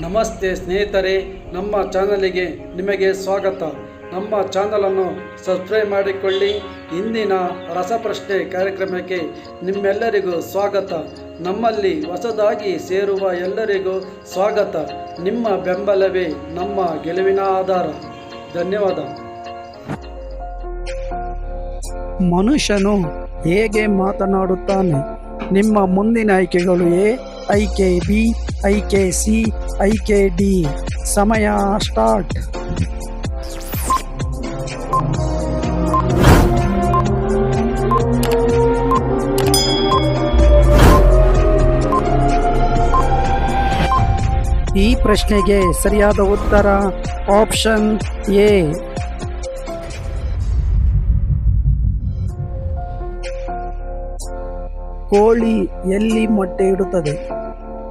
ನಮಸ್ತೆ ಸ್ನೇಹಿತರೆ, ನಮ್ಮ ಚಾನಲಿಗೆ ನಿಮಗೆ ಸ್ವಾಗತ. ನಮ್ಮ ಚಾನಲನ್ನು ಸಬ್ಸ್ಕ್ರೈಬ್ ಮಾಡಿಕೊಳ್ಳಿ. ಇಂದಿನ ರಸಪ್ರಶ್ನೆ ಕಾರ್ಯಕ್ರಮಕ್ಕೆ ನಿಮ್ಮೆಲ್ಲರಿಗೂ ಸ್ವಾಗತ. ನಮ್ಮಲ್ಲಿ ಹೊಸದಾಗಿ ಸೇರುವ ಎಲ್ಲರಿಗೂ ಸ್ವಾಗತ. ನಿಮ್ಮ ಬೆಂಬಲವೇ ನಮ್ಮ ಗೆಲುವಿನ ಆಧಾರ. ಧನ್ಯವಾದ. ಮನುಷ್ಯನು ಹೇಗೆ ಮಾತನಾಡುತ್ತಾನೆ? ನಿಮ್ಮ ಮುಂದಿನ ಆಯ್ಕೆಗಳು ಎ ಐಕೆ ಬಿ ಐಕೆ ಸಿ ಐಕೆ ಡಿ ಸಮಯ ಸ್ಟಾರ್ಟ್. ಈ ಪ್ರಶ್ನೆಗೆ ಸರಿಯಾದ ಉತ್ತರ ಆಪ್ಷನ್ ಎ ಕೋಳಿ ಎಲ್ಲಿ ಮೊಟ್ಟೆ ಇಡುತ್ತದೆ?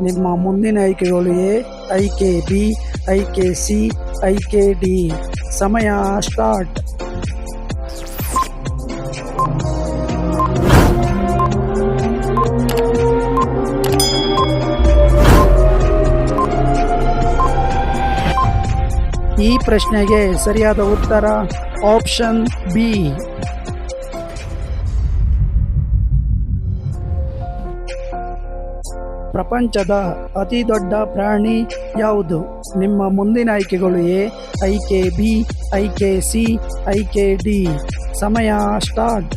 ನಿಮ್ಮ ಮುಂದಿನ ಆಯ್ಕೆಗಳು ಎ, ಐಕೆ ಬಿ, ಐಕೆ ಸಿ, ಐಕೆ ಡಿ. ಸಮಯ ಸ್ಟಾರ್ಟ್. ಈ ಪ್ರಶ್ನೆಗೆ ಸರಿಯಾದ ಉತ್ತರ ಆಪ್ಷನ್ ಬಿ. ಪ್ರಪಂಚದ ಅತಿ ದೊಡ್ಡ ಪ್ರಾಣಿ ಯಾವುದು? ನಿಮ್ಮ ಮುಂದಿನ ಆಯ್ಕೆಗಳು ಎ, ಐಕೆ ಬಿ, ಐಕೆ ಸಿ, ಐಕೆ ಡಿ. ಸಮಯ ಸ್ಟಾರ್ಟ್.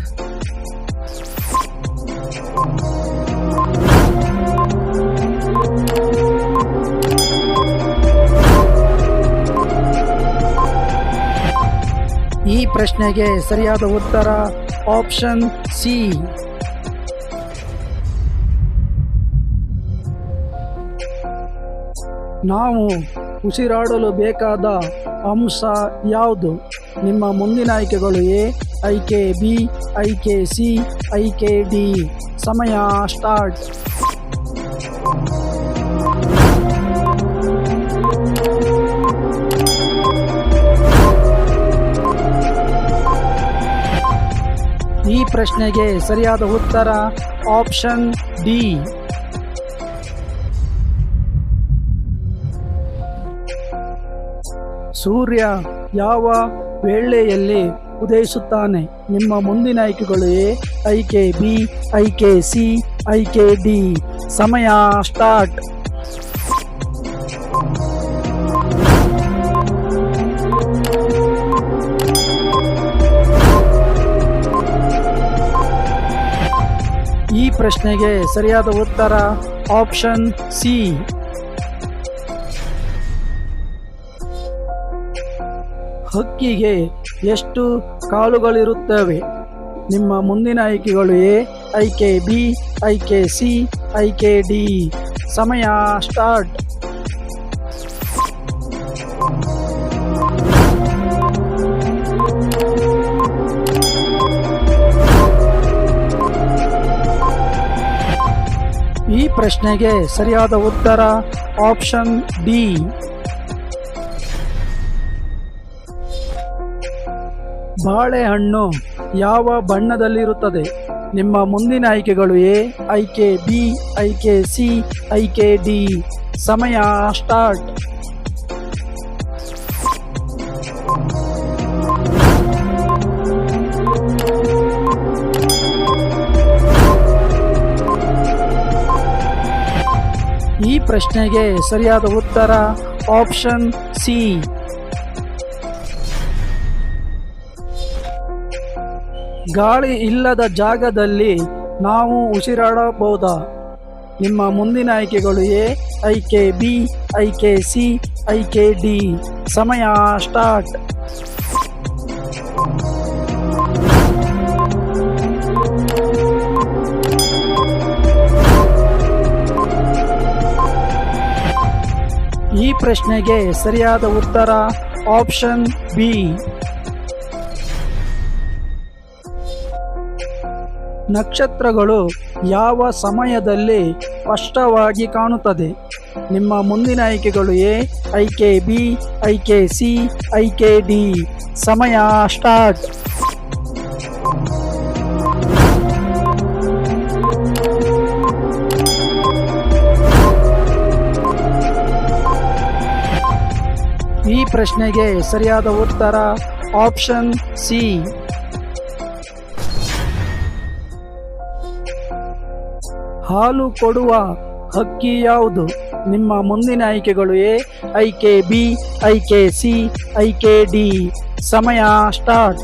ಈ ಪ್ರಶ್ನೆಗೆ ಸರಿಯಾದ ಉತ್ತರ ಆಪ್ಷನ್ ಸಿ. ನಾವು ಉಸಿರಾಡಲು ಬೇಕಾದ ಅಂಶ ಯಾವುದು? ನಿಮ್ಮ ಮುಂದಿನ ಆಯ್ಕೆಗಳು ಎ, ಐಕೆ, ಬಿ, ಐಕೆ, ಸಿ, ಐಕೆ, ಡಿ. ಸಮಯ ಸ್ಟಾರ್ಟ್. ಈ ಪ್ರಶ್ನೆಗೆ ಸರಿಯಾದ ಉತ್ತರ ಆಪ್ಷನ್ ಡಿ. ಸೂರ್ಯ ಯಾವ ವೇಳೆಯಲ್ಲಿ ಉದಯಿಸುತ್ತಾನೆ? ನಿಮ್ಮ ಮುಂದಿನ ಆಯ್ಕೆಗಳು ಎ, ಐಕೆ ಬಿ, ಐಕೆ ಸಿ, ಐಕೆ ಡಿ. ಸಮಯ ಸ್ಟಾರ್ಟ್. ಈ ಪ್ರಶ್ನೆಗೆ ಸರಿಯಾದ ಉತ್ತರ ಆಪ್ಷನ್ ಸಿ. ಹಕ್ಕಿಗೆ ಎಷ್ಟು ಕಾಲುಗಳಿರುತ್ತವೆ? ನಿಮ್ಮ ಮುಂದಿನ ಆಯ್ಕೆಗಳು ಎ ಐಕೆ ಬಿ ಐಕೆ ಸಿ ಐಕೆ ಡಿ. ಸಮಯ ಸ್ಟಾರ್ಟ್. ಈ ಪ್ರಶ್ನೆಗೆ ಸರಿಯಾದ ಉತ್ತರ ಆಪ್ಷನ್ ಡಿ. ಬಾಳೆಹಣ್ಣು ಯಾವ ಬಣ್ಣದಲ್ಲಿರುತ್ತದೆ? ನಿಮ್ಮ ಮುಂದಿನ ಆಯ್ಕೆಗಳು ಎ ಐಕೆ ಬಿ ಐಕೆ ಸಿ ಐಕೆ ಡಿ. ಸಮಯ ಸ್ಟಾರ್ಟ್. ಈ ಪ್ರಶ್ನೆಗೆ ಸರಿಯಾದ ಉತ್ತರ ಆಪ್ಷನ್ ಸಿ. ಗಾಳಿ ಇಲ್ಲದ ಜಾಗದಲ್ಲಿ ನಾವು ಉಸಿರಾಡಬಹುದಾ? ನಿಮ್ಮ ಮುಂದಿನ ಆಯ್ಕೆಗಳು ಎ ಐಕೆ ಬಿ ಐಕೆ ಸಿ ಐಕೆ ಡಿ. ಸಮಯ ಸ್ಟಾರ್ಟ್. ಈ ಪ್ರಶ್ನೆಗೆ ಸರಿಯಾದ ಉತ್ತರ ಆಪ್ಷನ್ ಬಿ. ನಕ್ಷತ್ರಗಳು ಯಾವ ಸಮಯದಲ್ಲಿ ಸ್ಪಷ್ಟವಾಗಿ ಕಾಣುತ್ತದೆ? ನಿಮ್ಮ ಮುಂದಿನ ಆಯ್ಕೆಗಳು ಎ ಐಕೆ ಬಿ ಐಕೆ ಸಿ ಐಕೆ ಡಿ. ಸಮಯ ಸ್ಟಾರ್ಟ್. ಈ ಪ್ರಶ್ನೆಗೆ ಸರಿಯಾದ ಉತ್ತರ ಆಪ್ಷನ್ ಸಿ. ಹಾಲು ಕೊಡುವ ಹಕ್ಕಿ ಯಾವುದು? ನಿಮ್ಮ ಮುಂದಿನ ಆಯ್ಕೆಗಳು ಎ ಐಕೆ ಬಿ ಐಕೆ ಸಿ ಐಕೆ ಡಿ. ಸಮಯ ಸ್ಟಾರ್ಟ್.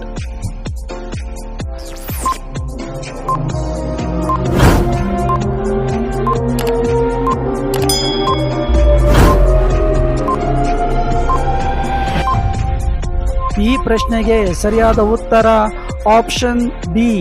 ಈ ಪ್ರಶ್ನೆಗೆ ಸರಿಯಾದ ಉತ್ತರ ಆಪ್ಷನ್ ಬಿ.